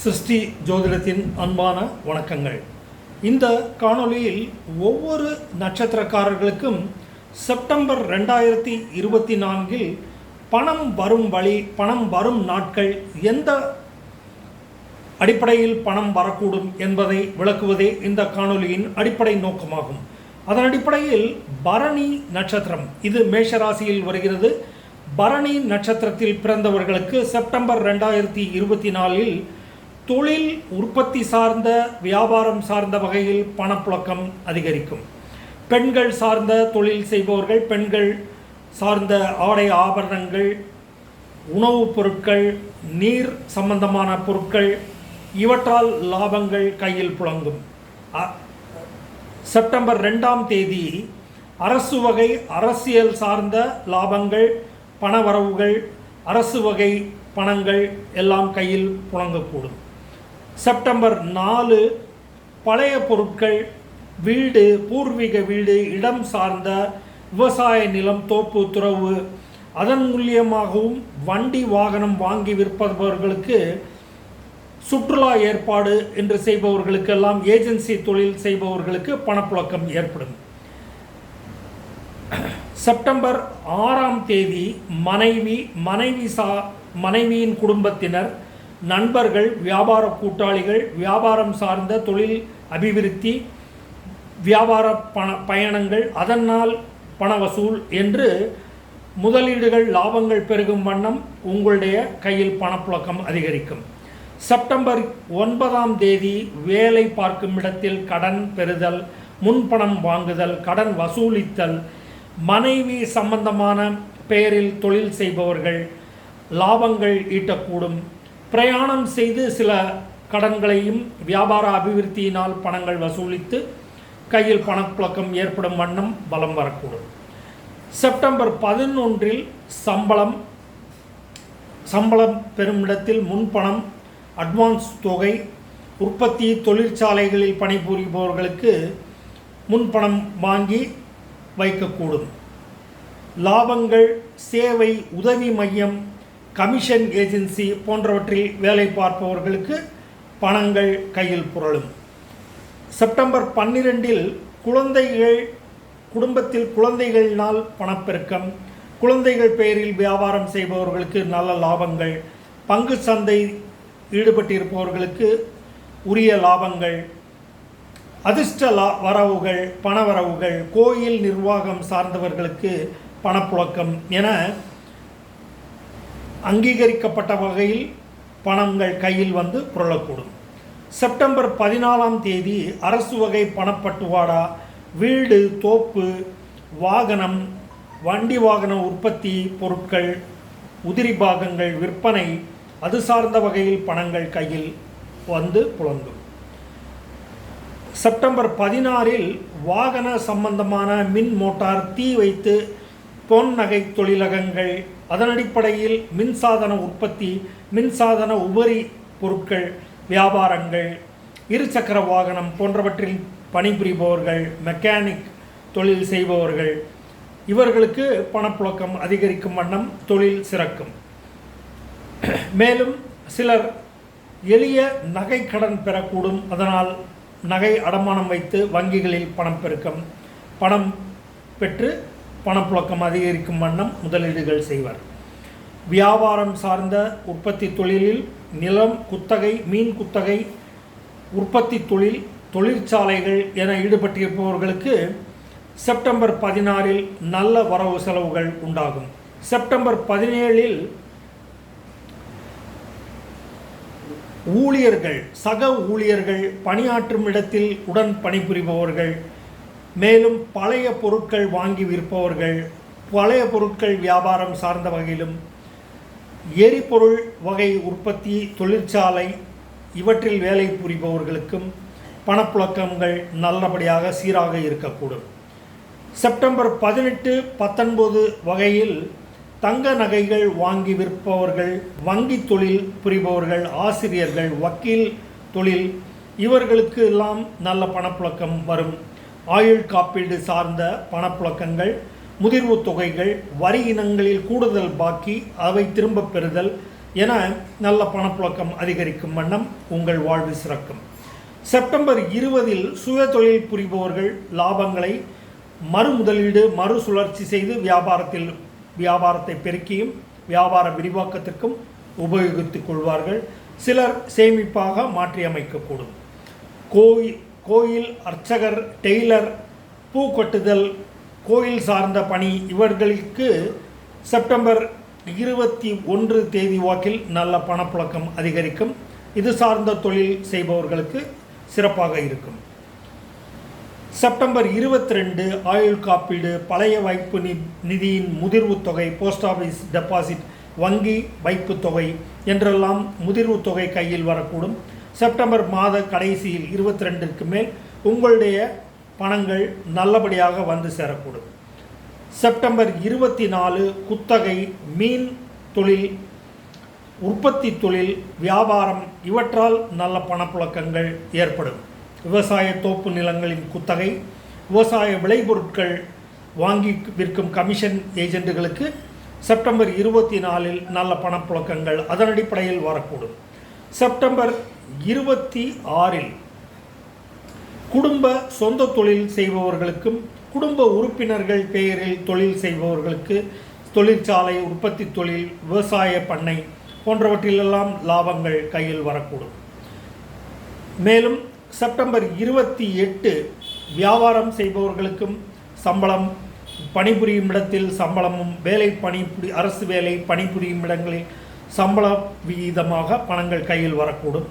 சிருஷ்டி ஜோதிடத்தின் அன்பான வணக்கங்கள். இந்த காணொளியில் ஒவ்வொரு நட்சத்திரக்காரர்களுக்கும் செப்டம்பர் ரெண்டாயிரத்தி இருபத்தி நான்கில் பணம் வரும் வழி பணம் வரும் நாட்கள் எந்த அடிப்படையில் பணம் வரக்கூடும் என்பதை விளக்குவதே இந்த காணொலியின் அடிப்படை நோக்கமாகும். அதன் அடிப்படையில் பரணி நட்சத்திரம் இது மேஷராசியில் வருகிறது. பரணி நட்சத்திரத்தில் பிறந்தவர்களுக்கு செப்டம்பர் ரெண்டாயிரத்தி இருபத்தி நாலில் தொழில் உற்பத்தி சார்ந்த வியாபாரம் சார்ந்த வகையில் பணப்புழக்கம் அதிகரிக்கும். பெண்கள் சார்ந்த தொழில் செய்பவர்கள் பெண்கள் சார்ந்த ஆடை ஆபரணங்கள் உணவுப் பொருட்கள் நீர் சம்பந்தமான பொருட்கள் இவற்றால் லாபங்கள் கையில் புழங்கும். அ- செப்டம்பர் ரெண்டாம் தேதி அரசு வகை அரசியல் சார்ந்த லாபங்கள் பணவரவுகள் அரசு வகை பணங்கள் எல்லாம் கையில் புழங்கக்கூடும். செப்டம்பர் நாலு பழைய பொருட்கள் வீடு பூர்வீக வீடு இடம் சார்ந்த விவசாய நிலம் தோப்பு துறவு. அதன் மூலியமாகவும் வண்டி வாகனம் வாங்கி விற்பவர்களுக்கு சுற்றுலா ஏற்பாடு என்று செய்பவர்களுக்கெல்லாம் ஏஜென்சி தொழில் செய்பவர்களுக்கு பணப்புழக்கம் ஏற்படும். செப்டம்பர் ஆறாம் தேதி மனைவி மனைவி சா மனைவியின் குடும்பத்தினர் நண்பர்கள் வியாபார கூட்டாளிகள் வியாபாரம் சார்ந்த தொழில் அபிவிருத்தி வியாபார பண பயணங்கள் அதனால் பண வசூல் என்று முதலீடுகள் லாபங்கள் பெருகும் வண்ணம் உங்களுடைய கையில் பணப்புழக்கம் அதிகரிக்கும். செப்டம்பர் ஒன்பதாம் தேதி வேலை பார்க்கும் இடத்தில் கடன் பெறுதல் முன்பணம் வாங்குதல் கடன் வசூலித்தல் மனைவி சம்பந்தமான பெயரில் தொழில் செய்பவர்கள் லாபங்கள் ஈட்டக்கூடும். பிரயாணம் செய்து சில கடன்களையும் வியாபார அபிவிருத்தியினால் பணங்கள் வசூலித்து கையில் பணப்புழக்கம் ஏற்படும் வண்ணம் பலம் வரக்கூடும். செப்டம்பர் பதினொன்றில் சம்பளம் சம்பளம் பெறும் இடத்தில் முன்பணம் அட்வான்ஸ் தொகை உற்பத்தி தொழிற்சாலைகளில் பணிபுரிபவர்களுக்கு முன்பணம் வாங்கி வைக்கக்கூடும். லாபங்கள் சேவை உதவி மையம் கமிஷன் ஏஜென்சி போன்றவற்றில் வேலை பார்ப்பவர்களுக்கு பணங்கள் கையில் புரளும். செப்டம்பர் பன்னிரெண்டில் குழந்தைகள் குடும்பத்தில் குழந்தைகளினால் பணப்பெருக்கம் குழந்தைகள் பெயரில் வியாபாரம் செய்பவர்களுக்கு நல்ல லாபங்கள் பங்கு சந்தை ஈடுபட்டிருப்பவர்களுக்கு உரிய லாபங்கள் அதிர்ஷ்ட லா வரவுகள் பணவரவுகள் கோயில் நிர்வாகம் சார்ந்தவர்களுக்கு பணப்புழக்கம் என அங்கீகரிக்கப்பட்ட வகையில் பணங்கள் கையில் வந்து புரளக்கூடும். செப்டம்பர் பதினாலாம் தேதி அரசு வகை பணப்பட்டுவாடா வீடு தோப்பு வாகனம் வண்டி வாகன உற்பத்தி பொருட்கள் உதிரி பாகங்கள் விற்பனை அது சார்ந்த வகையில் பணங்கள் கையில் வந்து புலங்கும் செப்டம்பர் பதினாறில் வாகன சம்பந்தமான மின் மோட்டார் தீ வைத்து பொன் நகை தொழிலகங்கள் அதன் அடிப்படையில் மின்சாதன உற்பத்தி மின்சாதன உபரி பொருட்கள் வியாபாரங்கள் இருசக்கர வாகனம் போன்றவற்றில் பணிபுரிபவர்கள் மெக்கானிக் தொழில் செய்பவர்கள். இவர்களுக்கு பணப்புழக்கம் அதிகரிக்கும் வண்ணம் தொழில் சிறக்கும். மேலும் சிலர் எளிய நகை கடன் பெறக்கூடும். அதனால் நகை அடமானம் வைத்து வங்கிகளில் பணம் பெருக்கம் பணம் பெற்று பணப்புழக்கம் அதிகரிக்கும் வண்ணம் முதலீடுகள் செய்வர். வியாபாரம் சார்ந்த உற்பத்தி தொழிலில் நிலம் குத்தகை மீன் குத்தகை உற்பத்தி தொழில் தொழிற்சாலைகள் என ஈடுபட்டிருப்பவர்களுக்கு செப்டம்பர் பதினாறில் நல்ல வரவு செலவுகள் உண்டாகும். செப்டம்பர் பதினேழில் ஊழியர்கள் சக ஊழியர்கள் பணியாற்றும் இடத்தில் உடன் பணிபுரிபவர்கள் மேலும் பழைய பொருட்கள் வாங்கி விற்பவர்கள் பழைய பொருட்கள் வியாபாரம் சார்ந்த வகையிலும் எரிபொருள் வகை உற்பத்தி தொழிற்சாலை இவற்றில் வேலை புரிபவர்களுக்கும் பணப்புழக்கங்கள் நல்லபடியாக சீராக இருக்கக்கூடும். செப்டம்பர் பதினெட்டு பத்தொன்பது வகையில் தங்க நகைகள் வாங்கி விற்பவர்கள் வங்கி தொழில் புரிபவர்கள் ஆசிரியர்கள் வக்கீல் தொழில் இவர்களுக்கு எல்லாம் நல்ல பணப்புழக்கம் வரும். ஆயுள் காப்பீடு சார்ந்த பணப்புழக்கங்கள் முதிர்வு தொகைகள் வரி இனங்களில் கூடுதல் பாக்கி அவை திரும்பப் பெறுதல் என நல்ல பணப்புழக்கம் அதிகரிக்கும் வண்ணம் உங்கள் வாழ்வு சிறக்கும். செப்டம்பர் இருபதில் சுய தொழில் புரிபவர்கள் லாபங்களை மறுமுதலீடு மறுசுழற்சி செய்து வியாபாரத்தில் வியாபாரத்தை பெருக்கியும் வியாபார விரிவாக்கத்திற்கும் உபயோகித்துக் கொள்வார்கள். சிலர் சேமிப்பாக மாற்றியமைக்கக்கூடும். கோயில் கோயில் அர்ச்சகர் டெய்லர் பூ கொட்டுதல் கோயில் சார்ந்த பணி இவர்களுக்கு செப்டம்பர் இருபத்தி ஒன்று தேதி வாக்கில் நல்ல பணப்புழக்கம் அதிகரிக்கும். இது சார்ந்த தொழில் செய்பவர்களுக்கு சிறப்பாக இருக்கும். செப்டம்பர் இருபத்தி ரெண்டு ஆயுள் காப்பீடு பழைய வைப்பு நி நிதியின் முதிர்வு தொகை போஸ்ட் ஆஃபீஸ் டெபாசிட் வங்கி வைப்பு தொகை என்றெல்லாம் முதிர்வு தொகை கையில் வரக்கூடும். செப்டம்பர் மாத கடைசியில் இருபத்தி ரெண்டுக்கு மேல் உங்களுடைய பணங்கள் நல்லபடியாக வந்து சேரக்கூடும். செப்டம்பர் இருபத்தி நாலு குத்தகை மீன் தொழில் உற்பத்தி தொழில் வியாபாரம் இவற்றால் நல்ல பணப்புழக்கங்கள் ஏற்படும். விவசாய தோப்பு நிலங்களின் குத்தகை விவசாய விளைபொருட்கள் வாங்கி விற்கும் கமிஷன் ஏஜென்ட்டுகளுக்கு செப்டம்பர் இருபத்தி நாலில் நல்ல பணப்புழக்கங்கள் அதன் அடிப்படையில் வரக்கூடும். செப்டம்பர் இருபத்தி ஆறில் குடும்ப சொந்த தொழில் செய்பவர்களுக்கும் குடும்ப உறுப்பினர்கள் பெயரில் தொழில் செய்பவர்களுக்கு தொழிற்சாலை உற்பத்தி தொழில் விவசாய பண்ணை போன்றவற்றிலெல்லாம் லாபங்கள் கையில் வரக்கூடும். மேலும் செப்டம்பர் இருபத்தி எட்டு வியாபாரம் செய்பவர்களுக்கும் சம்பளம் பணிபுரியும் இடத்தில் சம்பளமும் வேலை பணிபுரி அரசு வேலை பணிபுரியும் இடங்களில் சம்பள விகிதமாக பணங்கள் கையில் வரக்கூடும்.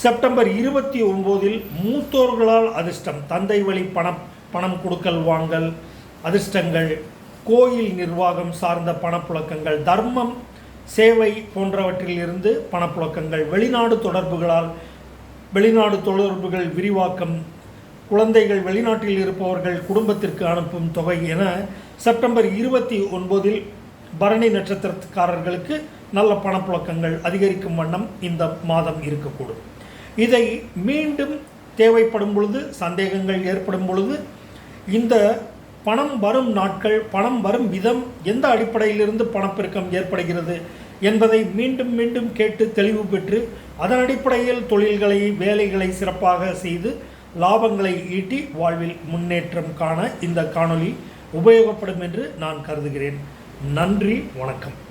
செப்டம்பர் இருபத்தி ஒம்போதில் மூத்தோர்களால் அதிர்ஷ்டம். தந்தை வழி பணம் பணம் கொடுக்கல் வாங்கல் அதிர்ஷ்டங்கள் கோயில் நிர்வாகம் சார்ந்த பணப்புழக்கங்கள் தர்மம் சேவை போன்றவற்றிலிருந்து பணப்புழக்கங்கள் வெளிநாடு தொடர்புகளால் வெளிநாடு தொடர்புகள் விரிவாக்கம் குழந்தைகள் வெளிநாட்டில் இருப்பவர்கள் குடும்பத்திற்கு அனுப்பும் தொகை என செப்டம்பர் இருபத்தி ஒன்பதில் பரணி நட்சத்திரக்காரர்களுக்கு நல்ல பணப்புழக்கங்கள் அதிகரிக்கும் வண்ணம் இந்த மாதம் இருக்கக்கூடும். இதை மீண்டும் தேவைப்படும் பொழுது சந்தேகங்கள் ஏற்படும் பொழுது இந்த பணம் வரும் நாட்கள் பணம் வரும் விதம் எந்த அடிப்படையிலிருந்து பணப்பெருக்கம் ஏற்படுகிறது என்பதை மீண்டும் மீண்டும் கேட்டு தெளிவு பெற்று அதன் அடிப்படையில் தொழில்களை வேலைகளை சிறப்பாக செய்து லாபங்களை ஈட்டி வாழ்வில் முன்னேற்றம் காண இந்த காணொளி உபயோகப்படும் என்று நான் கருதுகிறேன். நன்றி வணக்கம்.